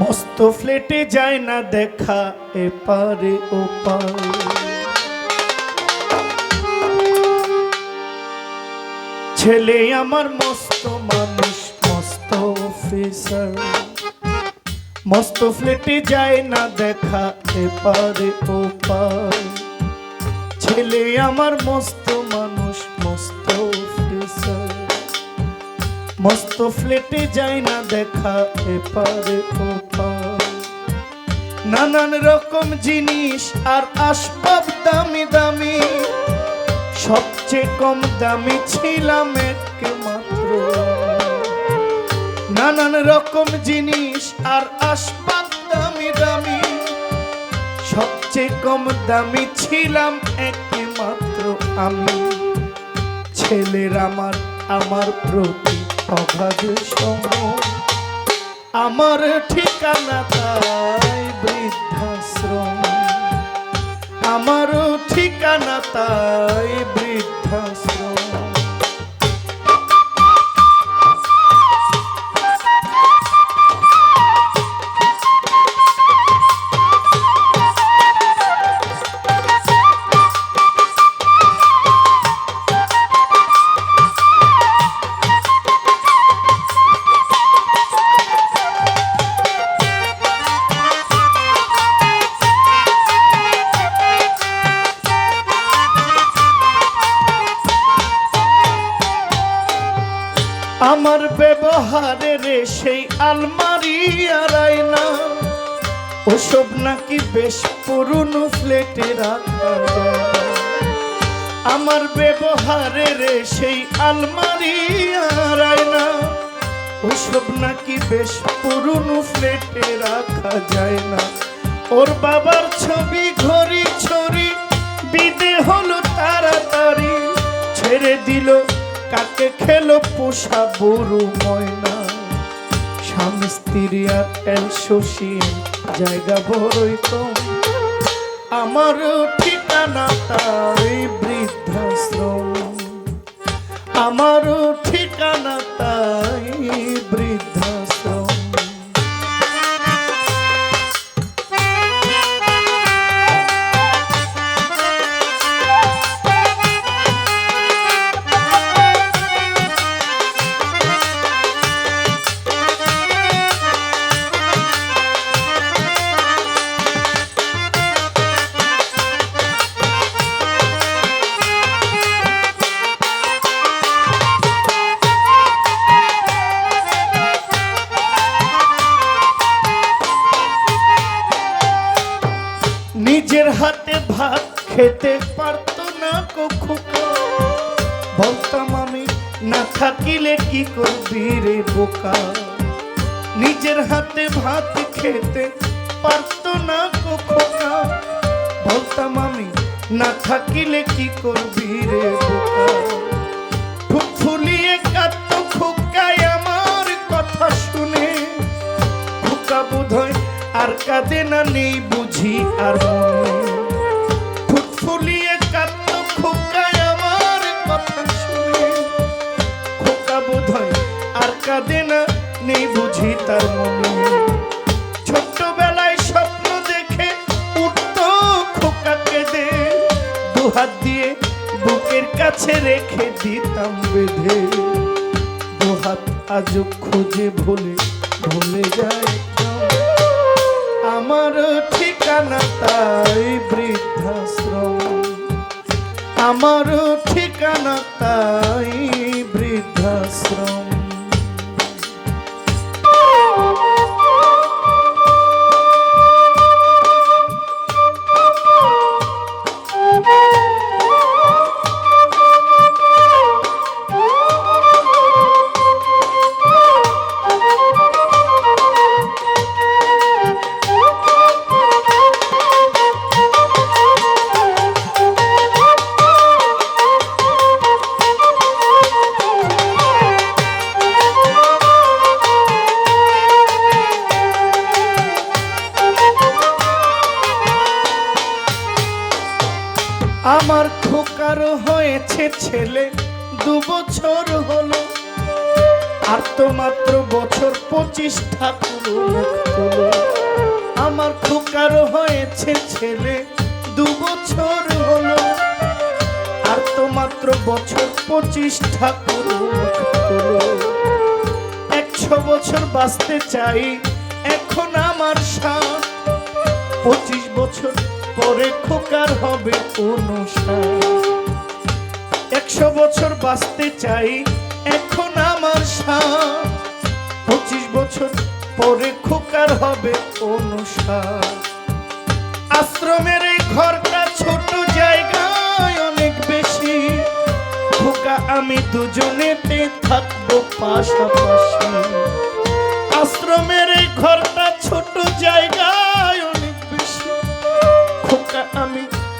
মস্ত ফ্লেটে যায় না দেখা এপারে ওপারে ছেলে আমার মস্ত মানুষ, মস্ত অফিসার। মস্ত ফ্লেটে যায় না দেখা এপারে ওপার ছেলে আমার মস্ত মানুষ, মস্ত অফিসার। মস্ত ফ্লেটে যায় না দেখা এপারে ওপার নানান রকম জিনিস আর আসবাব দামি দামি। সবচেয়ে কম দামি ছিলাম একমাত্র। নানান রকম জিনিস আর আসবাব দামি দামি। সবচেয়ে কম দামি ছিলাম একমাত্র আমি। ছেলের আমার আমার প্রতি অগাধ সম আমার ঠিকানা তাই। বৃদ্ধাশ্রম। আমারও ঠিকানা তাই আমার ব্যবহারে রে সেই আলমারি আর না। ওসব নাকি বেশ পুরনো ফ্লেটে রাখা। আমার ব্যবহারে রে সেই আলমারি আর আয়না ওসব নাকি বেশ পুরনো ফ্লেটে রাখা যায় না। ওর বাবার ছবি ঘড়ি ছড়ি, বিদে হলো তাড়াতাড়ি ছেড়ে দিল কাকে খেল পোষা বড় ময়না? স্বামী, স্ত্রী আর এল জায়গা বড়ই কম। আমার ঠিকানা তাই খেতে পারতো না কখনো। বলতাম আমি, না থাকিলে কি করবি রে বোকা? নিজের হাতে ভাত খেতে পারতো না কখনো। বলতাম আমি, না থাকিলে কি করবি রে বোকা? আর কাঁদে না, নেই বুঝি আর বুঝি মনে। ছোট্টবেলায় স্বপ্ন দেখে উঠতো খোকা কেঁদে। দুহাত দিয়ে বুকের কাছে রেখে দিতাম বেঁধে। দুহাত আজও খুঁজে ভুলে ভুলে যায় আমার ঠিকানা তাই বৃদ্ধাশ্রম। আমার ঠিকানা তাই আমার খোকার হয়েছে ছেলে, দু বছর হলো। আর তো মাত্র বছর পঁচিশ ঠাকুর আমার খোকার হয়েছে ছেলে, দু বছর হলো। আর তো মাত্র বছর পঁচিশ ঠাকুর একশো বছর বাঁচতে চাই, এখন আমার সাথ পঁচিশ বছর পরে খোকার হবে অনুষ্ঠান। একশো বছর বাঁচতে চাই এখন আমার সাথ পঁচিশ বছর পরে খোকার হবে অনুষ্ঠান। আশ্রমের এই ঘরটা ছোট জায়গায় অনেক বেশি। খোকা, আমি দুজনেতে থাকব পাশাপাশি। আশ্রমের এই ঘরটা ছোট জায়গায়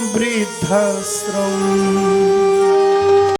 वृद्धाश्र